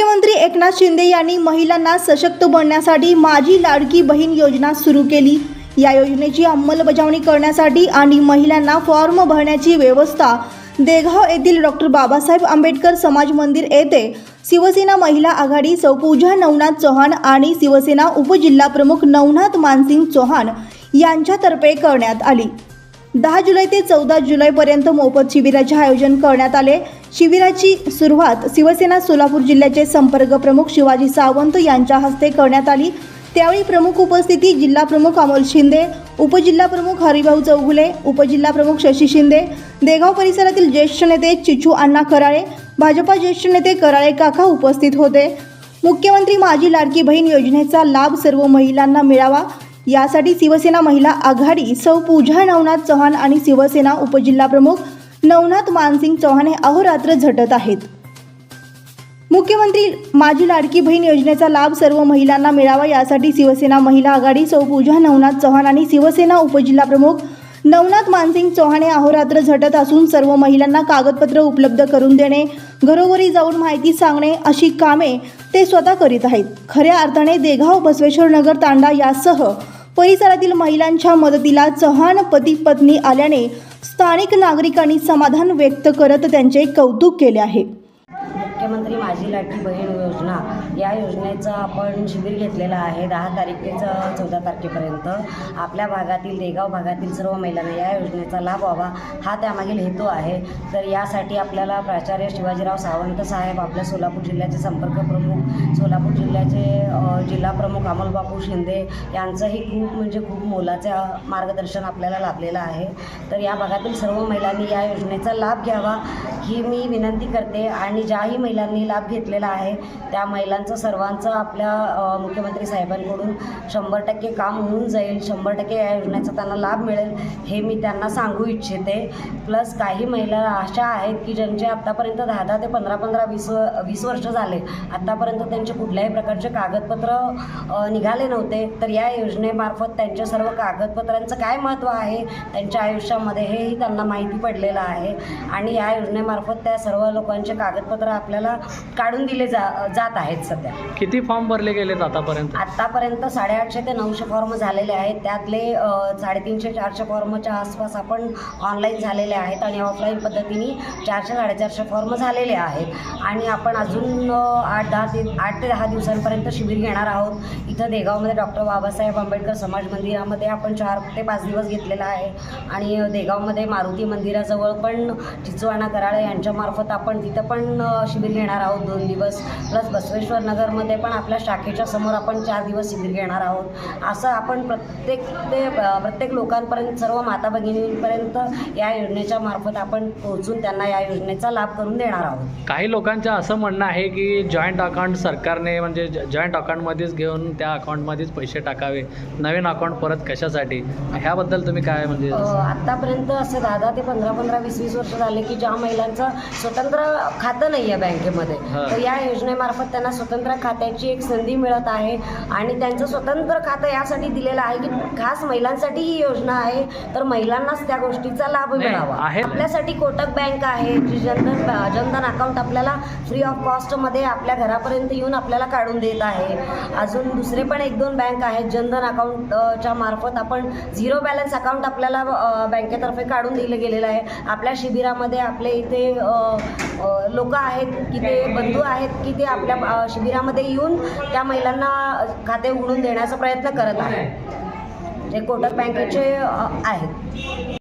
मुख्यमंत्री एकनाथ शिंदे यांनी महिलांना सशक्त बनण्यासाठी माझी लाडकी बहीण योजना सुरू केली. या योजनेची अंमलबजावणी करण्यासाठी आणि महिलांना फॉर्म भरण्याची व्यवस्था देगाव येथील डॉक्टर बाबासाहेब आंबेडकर समाज मंदिर येथे शिवसेना महिला आघाडी सौपूजा नवनाथ चव्हाण आणि शिवसेना उपजिल्हाप्रमुख नवनाथ मानसिंग चौहान यांच्यातर्फे करण्यात आली. दहा जुलै ते चौदा जुलैपर्यंत मोफत शिबिराचे आयोजन करण्यात आले. शिबिराची सुरुवात शिवसेना सोलापूर जिल्ह्याचे संपर्क प्रमुख शिवाजी सावंत यांच्या हस्ते करण्यात आली. त्यावेळी प्रमुख उपस्थिती जिल्हा प्रमुख अमोल शिंदे उपजिल्हा प्रमुख हरिभाऊ चौगुले उपजिल्हा प्रमुख शशी शिंदे देगाव परिसरातील ज्येष्ठ नेते चिचू अण्णा कराळे भाजपा ज्येष्ठ नेते कराळे काका उपस्थित होते. मुख्यमंत्री माझी लाडकी बहीण योजनेचा लाभ सर्व महिलांना मिळावा. यासाठी शिवसेना महिला आघाडी सौ पूजा नवनाथ चव्हाण आणि शिवसेना उपजिल्हाप्रमुख नवनाथ मानसिंग चव्हाण हे अहोरात्र झटत आहेत. मुख्यमंत्री माझी लाडकी बहीण योजनेचा लाभ सर्व महिलांना मिळावा यासाठी शिवसेना महिला आघाडी सौ पूजा नवनाथ चव्हाण आणि शिवसेना उपजिल्हाप्रमुख नवनाथ मानसिंग चव्हाण हे अहोरात्र झटत असून सर्व महिलांना कागदपत्र उपलब्ध करून देणे घरोघरी जाऊन माहिती सांगणे अशी कामे ते स्वतः करीत आहेत. खऱ्या अर्थाने देगाव बसवेश्वर नगर तांडा यासह परिसरातील महिलांच्या मदतीला चव्हाण पती पत्नी आल्याने स्थानिक नागरिकांनी समाधान व्यक्त करत त्यांचे कौतुक केले आहे. मुख्यमंत्री माझी लाडकी बहीण योजना. या योजनेचं आपण शिबिर घेतलेलं आहे दहा तारीख ते चौदा तारखेपर्यंत. आपल्या भागातील देगाव भागातील सर्व महिलांना या योजनेचा लाभ व्हावा हा त्यामागील हेतू आहे. तर यासाठी आपल्याला प्राचार्य शिवाजीराव सावंत साहेब आपल्या सोलापूर जिल्ह्याचे संपर्क प्रमुख सोलापूर जिल्ह्याचे जिल्हा प्रमुख अमोलबापू शिंदे यांचंही खूप म्हणजे खूप मोलाचं मार्गदर्शन आपल्याला लाभलेलं आहे. तर या भागातील सर्व महिलांनी या योजनेचा लाभ घ्यावा ही मी विनंती करते. आणि ज्याही महिलांनी लाभ घेतलेला आहे. त्या महिलांचं सर्वांचं आपल्या मुख्यमंत्री साहेबांकडून शंभर टक्के काम होऊन जाईल. शंभर टक्के या योजनेचा त्यांना लाभ मिळेल हे मी त्यांना सांगू इच्छिते. प्लस काही महिला अशा आहेत की ज्यांचे आत्तापर्यंत दहा दहा ते पंधरा पंधरा वीस व- वीस वर्ष झाले आत्तापर्यंत त्यांचे कुठल्याही प्रकारचे कागदपत्र निघाले नव्हते. तर या योजनेमार्फत त्यांच्या सर्व कागदपत्रांचं काय महत्त्व आहे? त्यांच्या आयुष्यामध्ये हेही त्यांना माहिती पडलेलं आहे. आणि या योजनेमार्फत त्या सर्व लोकांचे कागदपत्र आपल्याला काढून दिले जा जात आहेत सध्या. किती फॉर्म भरले गेलेत आतापर्यंत? आत्तापर्यंत साडेआठशे ते नऊशे फॉर्म झालेले आहेत. त्यातले साडेतीनशे चारशे फॉर्मच्या आसपास आपण ऑनलाईन झालेले आहेत आणि ऑफलाईन पद्धतीने चारशे साडेचारशे फॉर्म झालेले आहेत. आणि आपण अजून आठ दहा ते आठ ते दहा दिवसांपर्यंत शिबिर घेणार आहोत. इथं देगावमध्ये डॉक्टर बाबासाहेब आंबेडकर समाज मंदिरामध्ये आपण चार ते पाच दिवस घेतलेला आहे. आणि देगावमध्ये मारुती मंदिराजवळ पण चिचवाणा कराळे यांच्यामार्फत आपण तिथं पण शिबिर घेणार आहोत दोन दिवस. प्लस बसवेश्वर नगरमध्ये पण आपल्या शाखेच्या समोर आपण चार दिवस शिबिर घेणार आहोत. असं आपण प्रत्येक ते प्रत्येक लोकांपर्यंत सर्व माता भगिनींपर्यंत या योजनेच्या मार्फत आपण पोहोचून त्यांना या योजनेचा लाभ करून देणार आहोत. काही लोकांचं असं म्हणणं आहे की जॉईंट अकाउंट सरकारने म्हणजे जॉईंट अकाउंटमध्येच घेऊन त्या अकाउंटमध्येच पैसे टाकावे. नवीन अकाउंट परत कशासाठी? ह्याबद्दल तुम्ही काय म्हणजे आत्तापर्यंत असे दहा दहा ते पंधरा पंधरा वीस वीस वर्ष झाले की ज्या महिलांचं स्वतंत्र खातं नाही आहे बँकेमध्ये हा. तर या योजनेमार्फत त्यांना स्वतंत्र खात्याची एक संधी मिळत आहे आणि त्यांचं स्वतंत्र खातं यासाठी दिलेलं आहे की खास महिलांसाठी ही योजना आहे तर महिलांनाच त्या गोष्टीचा लाभ मिळावा. आपल्यासाठी कोटक बँक आहे जी जनधन जनधन अकाउंट आपल्याला फ्री ऑफ कॉस्टमध्ये आपल्या घरापर्यंत येऊन आपल्याला काढून देत आहे अजून दुसरे पण एक दोन बँक आहेत जनधन अकाउंटच्या मार्फत आपण झिरो बॅलन्स अकाउंट आपल्याला बँकेतर्फे काढून दिलं गेलेलं आहे आपल्या शिबिरामध्ये आपले इथे लोक आहेत की ते बंधू आहेत की ते आपल्या शिबिरामध्ये येऊन त्या महिलांना खाते उघडून देण्याचा प्रयत्न करत आहेत. जे कोटक बँकेचे आहेत.